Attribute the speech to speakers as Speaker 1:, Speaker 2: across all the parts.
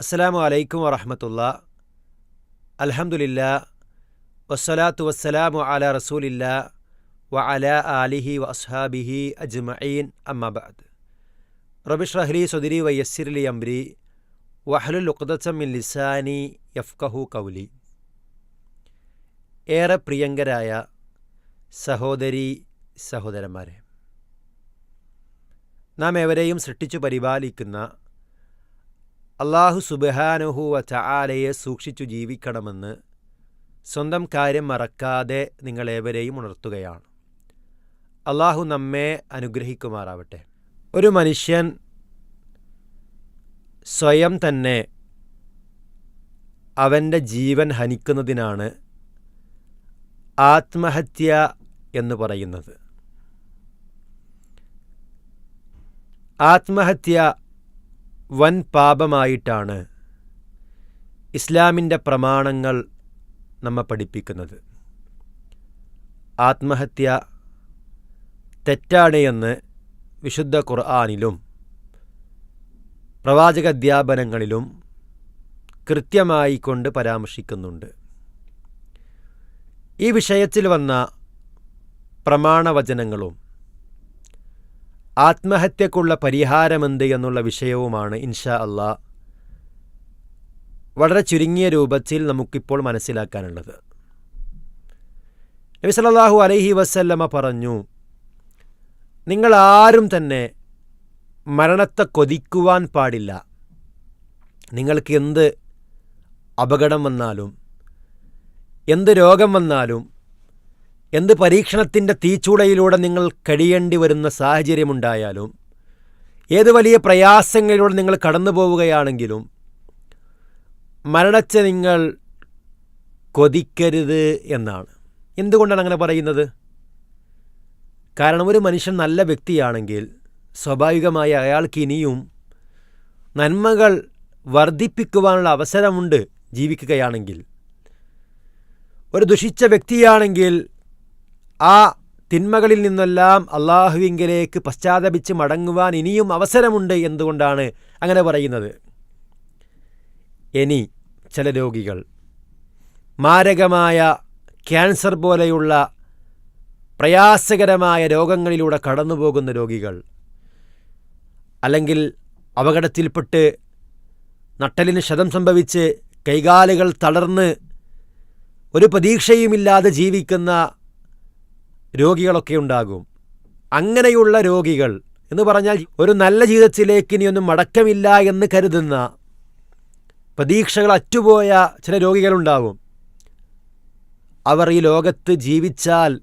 Speaker 1: അസ്സലാമു അലൈക്കും വറഹമത്തുള്ള. അലഹമുല്ല വസ്സലാത്തു വസ്സലാമു അല റസൂലില്ല വ അല ആലിഹി വ അസ്ഹാബിഹി അജ്മഈൻ അമ്മബാദ് റബിഷ്റഹ്ലി സുദിരി വയസ്സിർലി അംരി വഹലുൽ ഉഖ്ദത്തമിൻ ലിസാനി യഫ്കഹു കൗലി ഏറെ പ്രിയങ്കരായ സഹോദരി സഹോദരന്മാരെ നാം എവരെയും സൃഷ്ടിച്ചു പരിപാലിക്കുന്ന അള്ളാഹു സുബഹാനുഹുവ ചാലയെ സൂക്ഷിച്ചു ജീവിക്കണമെന്ന് സ്വന്തം കാര്യം മറക്കാതെ നിങ്ങളേവരെയും ഉണർത്തുകയാണ്. അള്ളാഹു നമ്മെ അനുഗ്രഹിക്കുമാറാവട്ടെ. ഒരു മനുഷ്യൻ സ്വയം തന്നെ അവന്റെ ജീവൻ ഹനിക്കുന്നതിനാണ് ആത്മഹത്യ എന്ന് പറയുന്നത്. ആത്മഹത്യ വൻ പാപമായിട്ടാണ് ഇസ്ലാമിന്റെ പ്രമാണങ്ങൾ നമ്മെ പഠിപ്പിക്കുന്നത്. ആത്മഹത്യ തെറ്റാണ് എന്ന് വിശുദ്ധ ഖുർആാനിലും പ്രവാചക അധ്യാപനങ്ങളിലും കൃത്യമായി കൊണ്ട് പരാമർശിക്കുന്നുണ്ട്. ഈ വിഷയത്തിൽ വന്ന പ്രമാണവചനങ്ങളും ആത്മഹത്യക്കുള്ള പരിഹാരമെന്ത് എന്നുള്ള വിഷയവുമാണ് ഇൻഷാ അള്ളാ വളരെ ചുരുങ്ങിയ രൂപത്തിൽ നമുക്കിപ്പോൾ മനസ്സിലാക്കാനുള്ളത്. നബി സല്ലല്ലാഹു അലൈഹി വസല്ലമ പറഞ്ഞു നിങ്ങൾ ആരും തന്നെ മരണത്തെ കൊതിക്കുവാൻ പാടില്ല. നിങ്ങൾക്ക് എന്ത് അപകടം വന്നാലും എന്ത് രോഗം വന്നാലും എന്ത് പരീക്ഷണത്തിന്റെ തീച്ചൂടയിലൂടെ നിങ്ങൾ കഴിയേണ്ടി വരുന്ന സാഹചര്യമുണ്ടായാലും ഏത് വലിയ പ്രയാസങ്ങളിലൂടെ നിങ്ങൾ കടന്നു പോവുകയാണെങ്കിലും മരണത്തെ നിങ്ങൾ കൊതിക്കരുത് എന്നാണ്. എന്തുകൊണ്ടാണ് അങ്ങനെ പറയുന്നത്? കാരണം ഒരു മനുഷ്യൻ നല്ല വ്യക്തിയാണെങ്കിൽ സ്വാഭാവികമായി അയാൾക്ക് ഇനിയും നന്മകൾ വർദ്ധിപ്പിക്കുവാനുള്ള അവസരമുണ്ട് ജീവിക്കുകയാണെങ്കിൽ. ഒരു ദുഷിച്ച വ്യക്തിയാണെങ്കിൽ ആ തിന്മകളിൽ നിന്നെല്ലാം അള്ളാഹുവിങ്കിലേക്ക് പശ്ചാത്തപിച്ച് മടങ്ങുവാൻ ഇനിയും അവസരമുണ്ട് എന്തുകൊണ്ടാണ് അങ്ങനെ പറയുന്നത്? ഇനി ചില രോഗികൾ. മാരകമായ ക്യാൻസർ പോലെയുള്ള പ്രയാസകരമായ രോഗങ്ങളിലൂടെ കടന്നുപോകുന്ന രോഗികൾ. അല്ലെങ്കിൽ അപകടത്തിൽപ്പെട്ട് നട്ടലിന് ക്ഷതം സംഭവിച്ച് കൈകാലുകൾ തളർന്ന് ഒരു പ്രതീക്ഷയുമില്ലാതെ ജീവിക്കുന്ന രോഗികളൊക്കെ ഉണ്ടാകും. അങ്ങനെയുള്ള രോഗികൾ എന്ന് പറഞ്ഞാൽ ഒരു നല്ല ജീവിതത്തിലേക്ക് ഇനിയൊന്നും മടക്കമില്ല എന്ന് കരുതുന്ന പ്രതീക്ഷകൾ അറ്റുപോയ ചില രോഗികളുണ്ടാകും. അവർ ഈ ലോകത്ത് ജീവിച്ചാൽ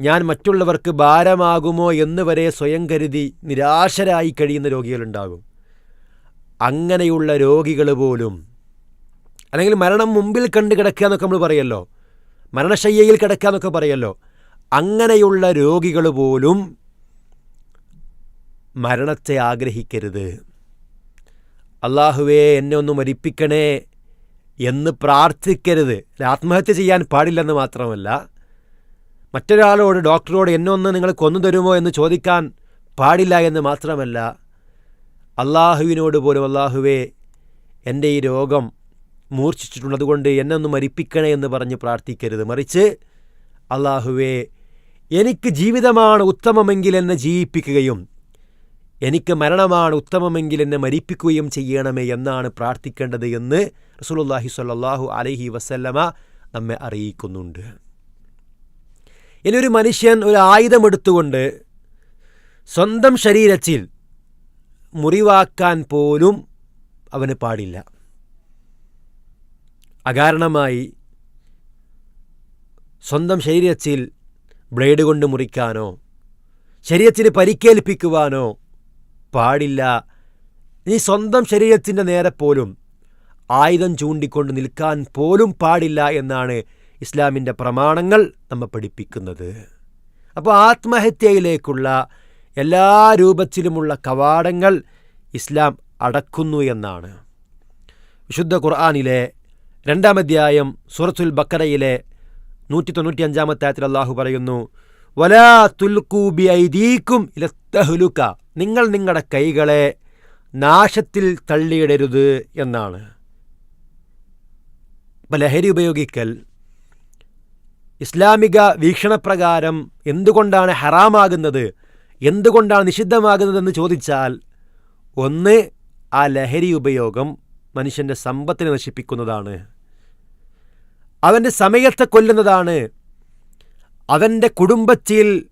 Speaker 1: ഞാൻ മറ്റുള്ളവർക്ക് ഭാരമാകുമോ എന്ന് വരെ സ്വയം കരുതി നിരാശരായി കഴിയുന്ന രോഗികളുണ്ടാകും. അങ്ങനെയുള്ള രോഗികൾ പോലും അല്ലെങ്കിൽ മരണം മുമ്പിൽ കണ്ട് കിടക്കുക എന്നൊക്കെ നമ്മൾ പറയല്ലോ. മരണശയ്യയിൽ കിടക്കുക എന്നൊക്കെ പറയല്ലോ. അങ്ങനെയുള്ള രോഗികൾ പോലും മരണത്തെ ആഗ്രഹിക്കരുത്. അള്ളാഹുവേ എന്നെ ഒന്ന് മരിപ്പിക്കണേ എന്ന് പ്രാർത്ഥിക്കരുത്. ആത്മഹത്യ ചെയ്യാൻ പാടില്ലെന്ന് മാത്രമല്ല മറ്റൊരാളോട് ഡോക്ടറോട് എന്നെ ഒന്ന് നിങ്ങൾ കൊന്നു തരുമോ എന്ന് ചോദിക്കാൻ പാടില്ല എന്ന് മാത്രമല്ല അള്ളാഹുവിനോട് പോലും അള്ളാഹുവേ എന്റെ ഈ രോഗം മൂർച്ഛിച്ചിട്ടുണ്ട് അതുകൊണ്ട് എന്നെ ഒന്ന് മരിപ്പിക്കണേ എന്ന് പറഞ്ഞ് പ്രാർത്ഥിക്കരുത്. മറിച്ച് അള്ളാഹുവേ എനിക്ക് ജീവിതമാണ് ഉത്തമമെങ്കിൽ എന്നെ ജീവിപ്പിക്കുകയും എനിക്ക് മരണമാണ് ഉത്തമമെങ്കിൽ എന്നെ മരിപ്പിക്കുകയും ചെയ്യണമേ എന്നാണ് പ്രാർത്ഥിക്കേണ്ടത് എന്ന് റസൂലുള്ളാഹി സ്വല്ലല്ലാഹു അലൈഹി വസല്ലമ നമ്മെ അറിയിക്കുന്നുണ്ട്. ഇനി ഒരു മനുഷ്യൻ ഒരു ആയുധമെടുത്തുകൊണ്ട് സ്വന്തം ശരീരത്തിൽ മുറിവാക്കാൻ പോലും അവന് പാടില്ല. അകാരണമായി സ്വന്തം ശരീരത്തിൽ ബ്ലേഡ് കൊണ്ട് മുറിക്കാനോ ശരീരത്തിന് പരിക്കേൽപ്പിക്കുവാനോ പാടില്ല. നീ സ്വന്തം ശരീരത്തിന്റെ നേരെ പോലും ആയുധം ചൂണ്ടിക്കൊണ്ട് നിൽക്കാൻ പോലും പാടില്ല എന്നാണ് ഇസ്ലാമിന്റെ പ്രമാണങ്ങൾ നമ്മെ പഠിപ്പിക്കുന്നത്. അപ്പോൾ ആത്മഹത്യയിലേക്കുള്ള എല്ലാ രൂപത്തിലുമുള്ള കവാടങ്ങൾ ഇസ്ലാം അടക്കുന്നു എന്നാണ്. വിശുദ്ധ ഖുർആാനിലെ രണ്ടാം അധ്യായം സൂറത്തുൽ ബക്കറയിലെ നൂറ്റി തൊണ്ണൂറ്റി അഞ്ചാമത്തെ ആയത്തിൽ അള്ളാഹു പറയുന്നു വലാ തുൽക്കൂബി ഐദീക്കും ഇലത്തഹുലുക്ക നിങ്ങൾ നിങ്ങളുടെ കൈകളെ നാശത്തിൽ തള്ളിയിടരുത് എന്നാണ്. ഇപ്പം ലഹരി ഉപയോഗിക്കൽ ഇസ്ലാമിക വീക്ഷണപ്രകാരം എന്തുകൊണ്ടാണ് ഹറാമാകുന്നത് എന്തുകൊണ്ടാണ് നിഷിദ്ധമാകുന്നതെന്ന് ചോദിച്ചാൽ ഒന്ന് ആ ലഹരി ഉപയോഗം മനുഷ്യന്റെ സമ്പത്തിനെ നശിപ്പിക്കുന്നതാണ്. അവന്റെ സമയത്തെ കൊല്ലുന്നതാണ്. അവന്റെ കുടുംബത്തിൽ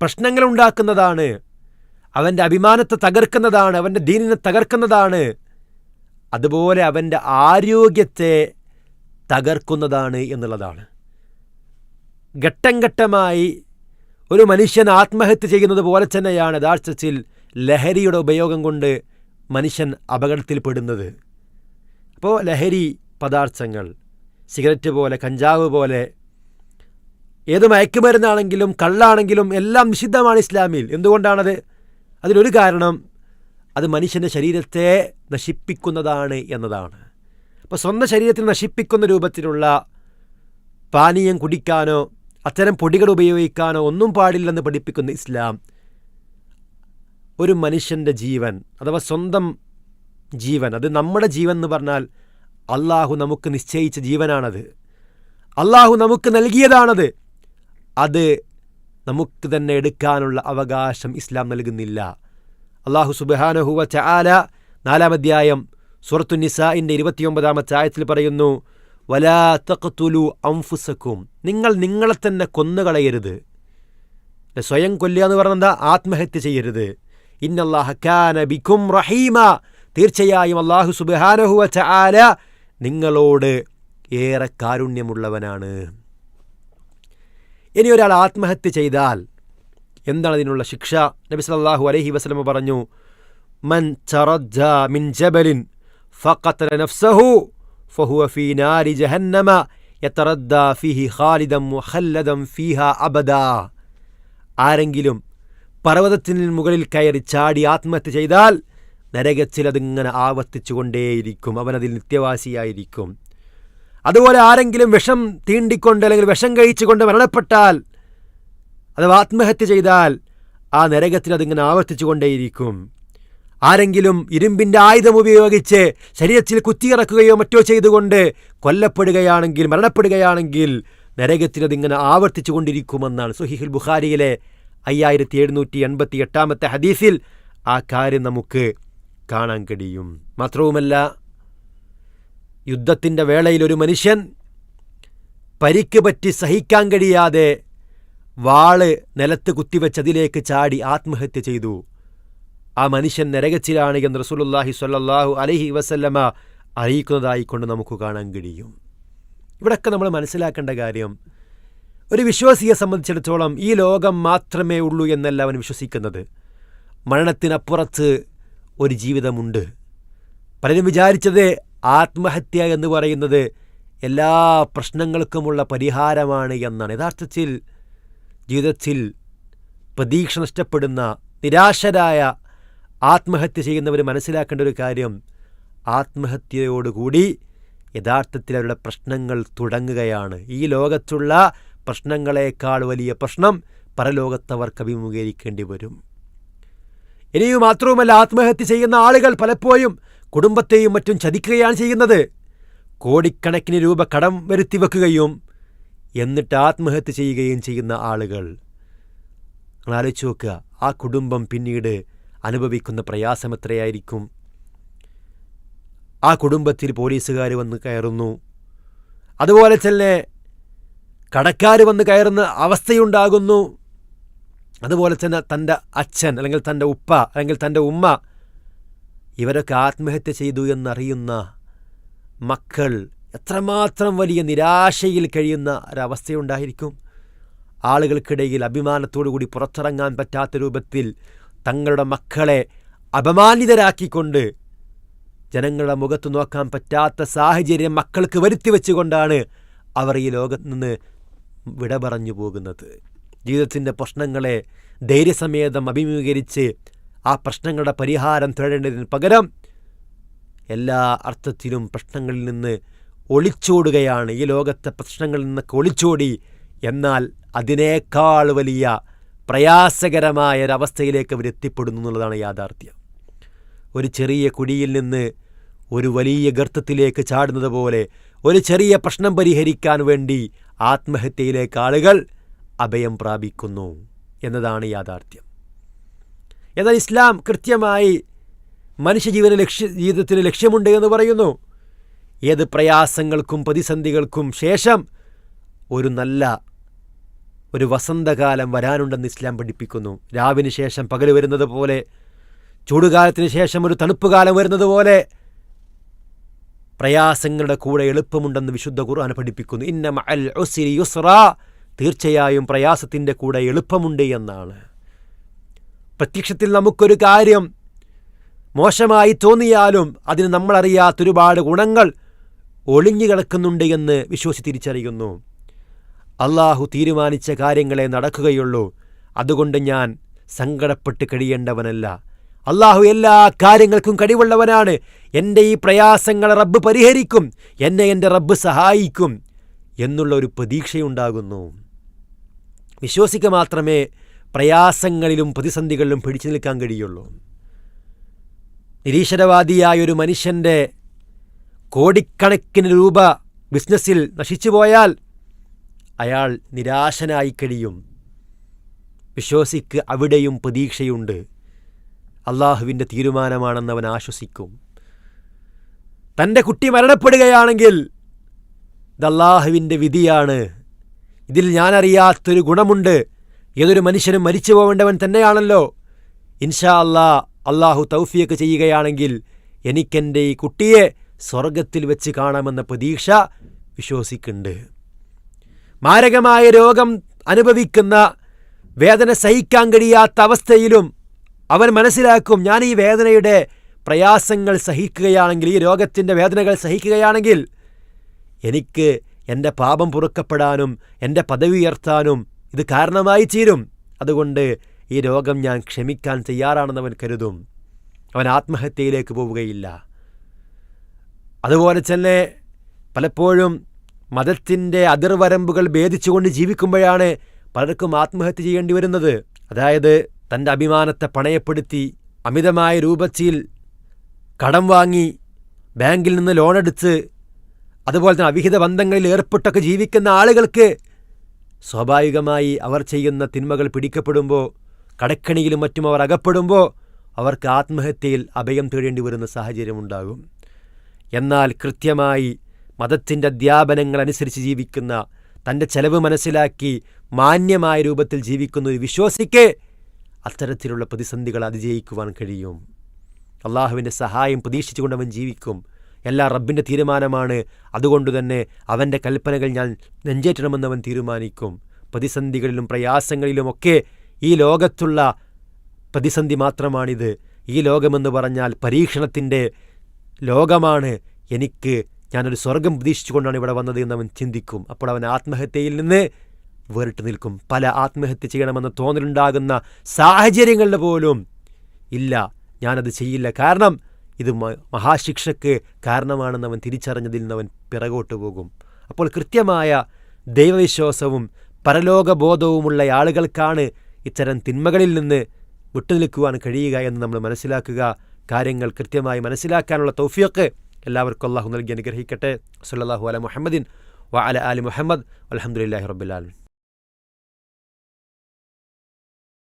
Speaker 1: പ്രശ്നങ്ങൾ ഉണ്ടാക്കുന്നതാണ് അവന്റെ അഭിമാനത്തെ തകർക്കുന്നതാണ്. അവന്റെ ദീനിനെ തകർക്കുന്നതാണ്. അതുപോലെ അവന്റെ ആരോഗ്യത്തെ തകർക്കുന്നതാണ് എന്നുള്ളതാണ്. ഘട്ടം ഘട്ടമായി ഒരു മനുഷ്യൻ ആത്മഹത്യ ചെയ്യുന്നത് പോലെ തന്നെയാണ് യഥാർത്ഥത്തിൽ ലഹരിയുടെ ഉപയോഗം കൊണ്ട് മനുഷ്യൻ അപകടത്തിൽപ്പെടുന്നത്. അപ്പോൾ ലഹരി പദാർത്ഥങ്ങൾ സിഗരറ്റ് പോലെ കഞ്ചാവ് പോലെ ഏത് മയക്കുമരുന്നാണെങ്കിലും കള്ളാണെങ്കിലും എല്ലാം നിഷിദ്ധമാണ് ഇസ്ലാമിൽ. എന്തുകൊണ്ടാണത്? അതിലൊരു കാരണം അത് മനുഷ്യന്റെ ശരീരത്തെ നശിപ്പിക്കുന്നതാണ് എന്നതാണ്. അപ്പോൾ സ്വന്തം ശരീരത്തിൽ നശിപ്പിക്കുന്ന രൂപത്തിലുള്ള പാനീയം കുടിക്കാനോ അത്തരം പൊടികൾ ഉപയോഗിക്കാനോ ഒന്നും പാടില്ലെന്ന് പഠിപ്പിക്കുന്ന ഇസ്ലാം ഒരു മനുഷ്യന്റെ ജീവൻ അഥവാ സ്വന്തം ജീവൻ അത് നമ്മുടെ ജീവൻ എന്ന് പറഞ്ഞാൽ അള്ളാഹു നമുക്ക് നിശ്ചയിച്ച ജീവനാണത്. അള്ളാഹു നമുക്ക് നൽകിയതാണത്. അത് നമുക്ക് തന്നെ എടുക്കാനുള്ള അവകാശം ഇസ്ലാം നൽകുന്നില്ല. അള്ളാഹു സുബാനഹുവ ചാല നാലാം അധ്യായം സുറത്തു നിസാഇന്റെ ഇരുപത്തിയൊമ്പതാമത്തെ ആയത്തിൽ പറയുന്നു വലാ തഖ്തുലു അംഫുസക്കും നിങ്ങൾ നിങ്ങളെ തന്നെ കൊന്നുകളയരുത്. സ്വയം കൊല്ലുക എന്ന് പറഞ്ഞാൽ ആത്മഹത്യ ചെയ്യരുത്. ഇന്നല്ലാഹ ബിക്കും റഹീമ. തീർച്ചയായും അള്ളാഹു സുബാനഹുവ ചാല നിങ്ങളോട് ഏറെ കാരുണ്യമുള്ളവനാണ്. ഇനി ഒരാൾ ആത്മഹത്യ ചെയ്താൽ എന്താണ് അതിനുള്ള ശിക്ഷ? നബി സല്ലല്ലാഹു അലഹി വസ്ലമ പറഞ്ഞു മൻ മിൻ ജബലിൻ നഫ്സഹു ഫഹുവ ഫീ നാരി ജഹന്നമ ഫീഹി ഖാലിദൻ മുഖല്ലദൻ ഫീഹ അബദ. ആരെങ്കിലും പർവതത്തിന് മുകളിൽ കയറി ചാടി ആത്മഹത്യ ചെയ്താൽ നരകത്തിൽ അതിങ്ങനെ ആവർത്തിച്ചുകൊണ്ടേയിരിക്കും. അവനതിൽ നിത്യവാസിയായിരിക്കും. അതുപോലെ ആരെങ്കിലും വിഷം തീണ്ടിക്കൊണ്ട് അല്ലെങ്കിൽ വിഷം കഴിച്ചുകൊണ്ട് മരണപ്പെട്ടാൽ അഥവാ ആത്മഹത്യ ചെയ്താൽ ആ നരകത്തിൽ അതിങ്ങനെ ആവർത്തിച്ചു കൊണ്ടേയിരിക്കും ആരെങ്കിലും ഇരുമ്പിന്റെ ആയുധം ഉപയോഗിച്ച് ശരീരത്തിൽ കുത്തിയിറക്കുകയോ മറ്റോ ചെയ്തുകൊണ്ട് കൊല്ലപ്പെടുകയാണെങ്കിൽ മരണപ്പെടുകയാണെങ്കിൽ നരകത്തിൽ അതിങ്ങനെ ആവർത്തിച്ചു കൊണ്ടിരിക്കുമെന്നാണ് സുഹിഹുൽ ബുഖാരിയിലെ അയ്യായിരത്തി എഴുന്നൂറ്റി എൺപത്തി എട്ടാമത്തെ ഹദീസിൽ ആ കാര്യം നമുക്ക് കാണാൻ കഴിയും മാത്രവുമല്ല യുദ്ധത്തിന്റെ വേളയിൽ ഒരു മനുഷ്യൻ പരിക്ക് പറ്റി സഹിക്കാൻ കഴിയാതെ വാൾ നിലത്ത് കുത്തിവെച്ചതിലേക്ക് ചാടി ആത്മഹത്യ ചെയ്തു. ആ മനുഷ്യൻ നരകച്ചിലാണ് എന്ന് റസൂലുല്ലാഹി സ്വല്ലല്ലാഹു അലൈഹി വസല്ലമ അറിയിക്കുന്നതായിക്കൊണ്ട് നമുക്ക് കാണാൻ കഴിയും. ഇവിടൊക്കെ നമ്മൾ മനസ്സിലാക്കേണ്ട കാര്യം ഒരു വിശ്വാസിയെ സംബന്ധിച്ചിടത്തോളം ഈ ലോകം മാത്രമേ ഉള്ളൂ എന്നല്ല അവൻ വിശ്വസിക്കുന്നത്. മരണത്തിനപ്പുറത്ത് ഒരു ജീവിതമുണ്ട്. പലരും വിചാരിച്ചത് ആത്മഹത്യ എന്ന് പറയുന്നത് എല്ലാ പ്രശ്നങ്ങൾക്കുമുള്ള പരിഹാരമാണ് എന്നാണ്. യഥാർത്ഥത്തിൽ ജീവിതത്തിൽ പ്രതീക്ഷ നഷ്ടപ്പെടുന്ന നിരാശരായ ആത്മഹത്യ ചെയ്യുന്നവർ മനസ്സിലാക്കേണ്ട ഒരു കാര്യം ആത്മഹത്യയോടുകൂടി യഥാർത്ഥത്തിൽ അവരുടെ പ്രശ്നങ്ങൾ തുടങ്ങുകയാണ്. ഈ ലോകത്തുള്ള പ്രശ്നങ്ങളെക്കാൾ വലിയ പ്രശ്നം പരലോകത്തവർക്ക് അഭിമുഖീകരിക്കേണ്ടി വരും. ഇനിയും മാത്രവുമല്ല ആത്മഹത്യ ചെയ്യുന്ന ആളുകൾ പലപ്പോഴും കുടുംബത്തെയും മറ്റും ചതിക്കുകയാണ് ചെയ്യുന്നത്. കോടിക്കണക്കിന് രൂപ കടം വരുത്തി വെക്കുകയും എന്നിട്ട് ആത്മഹത്യ ചെയ്യുകയും ചെയ്യുന്ന ആളുകൾ. ആലോചിച്ച് നോക്കുക ആ കുടുംബം പിന്നീട് അനുഭവിക്കുന്ന പ്രയാസം എത്രയായിരിക്കും? ആ കുടുംബത്തിൽ പോലീസുകാർ വന്ന് കയറുന്നു. അതുപോലെ തന്നെ കടക്കാർ വന്ന് കയറുന്ന അവസ്ഥയുണ്ടാകുന്നു. അതുപോലെ തന്നെ തന്റെ അച്ഛൻ അല്ലെങ്കിൽ തന്റെ ഉപ്പ അല്ലെങ്കിൽ തന്റെ ഉമ്മ ഇവരൊക്കെ ആത്മഹത്യ ചെയ്തു എന്നറിയുന്ന മക്കൾ എത്രമാത്രം വലിയ നിരാശയിൽ കഴിയുന്ന ഒരവസ്ഥയുണ്ടായിരിക്കും. ആളുകൾക്കിടയിൽ അഭിമാനത്തോടുകൂടി പുറത്തിറങ്ങാൻ പറ്റാത്ത രൂപത്തിൽ തങ്ങളുടെ മക്കളെ അപമാനിതരാക്കിക്കൊണ്ട് ജനങ്ങളുടെ മുഖത്ത് നോക്കാൻ പറ്റാത്ത സാഹചര്യം മക്കൾക്ക് വരുത്തി വെച്ചുകൊണ്ടാണ് അവർ ഈ ലോകത്ത് നിന്ന് വിട പറഞ്ഞു പോകുന്നത്. ജീവിതത്തിന്റെ പ്രശ്നങ്ങളെ ധൈര്യസമേതം അഭിമുഖീകരിച്ച് ആ പ്രശ്നങ്ങളുടെ പരിഹാരം തേടേണ്ടതിന് പകരം എല്ലാ അർത്ഥത്തിലും പ്രശ്നങ്ങളിൽ നിന്ന് ഒളിച്ചോടുകയാണ്. ഈ ലോകത്തെ പ്രശ്നങ്ങളിൽ നിന്നൊക്കെ ഒളിച്ചോടി. എന്നാൽ അതിനേക്കാൾ വലിയ പ്രയാസകരമായ ഒരവസ്ഥയിലേക്ക് അവർ എത്തിപ്പെടുന്നു എന്നുള്ളതാണ് യാഥാർത്ഥ്യം. ഒരു ചെറിയ കുടിയിൽ നിന്ന് ഒരു വലിയ ഗർത്തത്തിലേക്ക് ചാടുന്നത് പോലെ ഒരു ചെറിയ പ്രശ്നം പരിഹരിക്കാൻ വേണ്ടി ആത്മഹത്യയിലേക്ക് ആളുകൾ അഭയം പ്രാപിക്കുന്നു എന്നതാണ് യാഥാർത്ഥ്യം. എന്നാൽ ഇസ്ലാം കൃത്യമായി മനുഷ്യജീവന ലക്ഷ്യ ജീവിതത്തിന് ലക്ഷ്യമുണ്ട് എന്ന് പറയുന്നു. ഏത് പ്രയാസങ്ങൾക്കും പ്രതിസന്ധികൾക്കും ശേഷം ഒരു നല്ല ഒരു വസന്തകാലം വരാനുണ്ടെന്ന് ഇസ്ലാം പഠിപ്പിക്കുന്നു. രാവിന് ശേഷം പകൽ വരുന്നത് പോലെ ചൂടുകാലത്തിന് ശേഷം ഒരു തണുപ്പ് കാലം വരുന്നത് പോലെ പ്രയാസങ്ങളുടെ കൂടെ എളുപ്പമുണ്ടെന്ന് വിശുദ്ധ ഖുർആൻ പഠിപ്പിക്കുന്നു. ഇന്നമ അൽ യുസ്ര തീർച്ചയായും പ്രയാസത്തിന്റെ കൂടെ എളുപ്പമുണ്ട് എന്നാണ്. പ്രത്യക്ഷത്തിൽ നമുക്കൊരു കാര്യം മോശമായി തോന്നിയാലും അതിന് നമ്മളറിയാത്ത ഒരുപാട് ഗുണങ്ങൾ ഒളിഞ്ഞു കിടക്കുന്നുണ്ട് എന്ന് വിശ്വസി തിരിച്ചറിയുന്നു. അള്ളാഹു തീരുമാനിച്ച കാര്യങ്ങളെ നടക്കുകയുള്ളൂ. അതുകൊണ്ട് ഞാൻ സങ്കടപ്പെട്ട് കഴിയേണ്ടവനല്ല. അള്ളാഹു എല്ലാ കാര്യങ്ങൾക്കും കഴിവുള്ളവനാണ്. എന്റെ ഈ പ്രയാസങ്ങൾ റബ്ബ് പരിഹരിക്കും. എന്നെ എന്റെ റബ്ബ് സഹായിക്കും എന്നുള്ള ഒരു പ്രതീക്ഷയുണ്ടാകുന്നു. വിശ്വസിക്കുക മാത്രമേ പ്രയാസങ്ങളിലും പ്രതിസന്ധികളിലും പിടിച്ചു നിൽക്കാൻ കഴിയുള്ളൂ. നിരീശ്വരവാദിയായ ഒരു മനുഷ്യന്റെ കോടിക്കണക്കിന് രൂപ ബിസിനസ്സിൽ നശിച്ചു പോയാൽ അയാൾ നിരാശനായി കഴിയും. വിശ്വസിക്ക് അവിടെയും പ്രതീക്ഷയുണ്ട്. അള്ളാഹുവിന്റെ തീരുമാനമാണെന്ന് അവൻ ആശ്വസിക്കും. തന്റെ കുട്ടി മരണപ്പെടുകയാണെങ്കിൽ ഇത് അള്ളാഹുവിന്റെ വിധിയാണ്. ഇതിൽ ഞാനറിയാത്തൊരു ഗുണമുണ്ട്. ഏതൊരു മനുഷ്യനും മരിച്ചു പോവേണ്ടവൻ തന്നെയാണല്ലോ. ഇൻഷാ അല്ലാ അള്ളാഹു തൗഫിയൊക്കെ ചെയ്യുകയാണെങ്കിൽ എനിക്കെന്റെ ഈ കുട്ടിയെ സ്വർഗത്തിൽ വെച്ച് കാണാമെന്ന പ്രതീക്ഷ വിശ്വസിക്കുന്നുണ്ട്. മാരകമായ രോഗം അനുഭവിക്കുന്ന വേദന സഹിക്കാൻ കഴിയാത്ത അവസ്ഥയിലും അവൻ മനസ്സിലാക്കും ഞാൻ ഈ വേദനയുടെ പ്രയാസങ്ങൾ സഹിക്കുകയാണെങ്കിൽ ഈ രോഗത്തിന്റെ വേദനകൾ സഹിക്കുകയാണെങ്കിൽ എനിക്ക് എന്റെ പാപം പൊറുക്കപ്പെടാനും എന്റെ പദവി ഉയർത്താനും ഇത് കാരണമായി തീരും. അതുകൊണ്ട് ഈ രോഗം ഞാൻ ക്ഷമിക്കാൻ തയ്യാറാണെന്ന് അവൻ കരുതും. അവൻ ആത്മഹത്യയിലേക്ക് പോവുകയില്ല. അതുപോലെ തന്നെ പലപ്പോഴും മതത്തിന്റെ അതിർവരമ്പുകൾ ഭേദിച്ചുകൊണ്ട് ജീവിക്കുമ്പോഴാണ് പലർക്കും ആത്മഹത്യ ചെയ്യേണ്ടി വരുന്നത്. അതായത് തന്റെ അഭിമാനത്തെ പണയപ്പെടുത്തി അമിതമായ രൂപത്തിൽ കടം വാങ്ങി ബാങ്കിൽ നിന്ന് ലോണെടുത്ത് അതുപോലെ തന്നെ അവിഹിത ബന്ധങ്ങളിൽ ഏർപ്പെട്ടൊക്കെ ജീവിക്കുന്ന ആളുകൾക്ക് സ്വാഭാവികമായി അവർ ചെയ്യുന്ന തിന്മകൾ പിടിക്കപ്പെടുമ്പോൾ കടക്കണിയിലും മറ്റും അവർ അകപ്പെടുമ്പോൾ അവർക്ക് ആത്മഹത്യയിൽ അഭയം തേടേണ്ടി വരുന്ന സാഹചര്യമുണ്ടാകും എന്നാൽ കൃത്യമായി മതത്തിന്റെ അധ്യാപനങ്ങൾ അനുസരിച്ച് ജീവിക്കുന്ന തന്റെ ചെലവ് മനസ്സിലാക്കി മാന്യമായ രൂപത്തിൽ ജീവിക്കുന്ന ഒരു വിശ്വാസിക്ക് അത്തരത്തിലുള്ള പ്രതിസന്ധികൾ അതിജയിക്കുവാൻ കഴിയും. അള്ളാഹുവിന്റെ സഹായം പ്രതീക്ഷിച്ചുകൊണ്ടവൻ ജീവിക്കും. എല്ലാ റബ്ബിന്റെ തീരുമാനമാണ്. അതുകൊണ്ട് തന്നെ അവന്റെ കൽപ്പനകൾ ഞാൻ നെഞ്ചേറ്റണമെന്നവൻ തീരുമാനിക്കും. പ്രതിസന്ധികളിലും പ്രയാസങ്ങളിലുമൊക്കെ ഈ ലോകത്തുള്ള പ്രതിസന്ധി മാത്രമാണിത്. ഈ ലോകമെന്ന് പറഞ്ഞാൽ പരീക്ഷണത്തിന്റെ ലോകമാണ്. എനിക്ക് ഞാനൊരു സ്വർഗം പ്രതീക്ഷിച്ചുകൊണ്ടാണ് ഇവിടെ വന്നത് എന്ന് അവൻ ചിന്തിക്കും. അപ്പോൾ അവൻ ആത്മഹത്യയിൽ നിന്ന് വേറിട്ട് നിൽക്കും. പല ആത്മഹത്യ ചെയ്യണമെന്ന് തോന്നലുണ്ടാകുന്ന സാഹചര്യങ്ങളിൽ പോലും ഇല്ല. ഞാനത് ചെയ്യില്ല. കാരണം ഇത് മഹാശിക്ഷയ്ക്ക് കാരണമാണെന്ന് അവൻ തിരിച്ചറിഞ്ഞതിൽ നിന്ന് അവൻ പിറകോട്ട് പോകും. അപ്പോൾ കൃത്യമായ ദൈവവിശ്വാസവും പരലോകബോധവുമുള്ള ആളുകൾക്കാണ് ഇത്തരം തിന്മകളിൽ നിന്ന് വിട്ടുനിൽക്കുവാൻ കഴിയുക എന്ന് നമ്മൾ മനസ്സിലാക്കുക. കാര്യങ്ങൾ കൃത്യമായി മനസ്സിലാക്കാനുള്ള തൗഫിയൊക്കെ എല്ലാവർക്കും അള്ളാഹു നൽകി അനുഗ്രഹിക്കട്ടെ. സല്ലാഹു അല മുഹമ്മദിൻ വ അല അലി മുഹമ്മദ്. അലഹമുല്ലാഹി റബ്ബുലാലും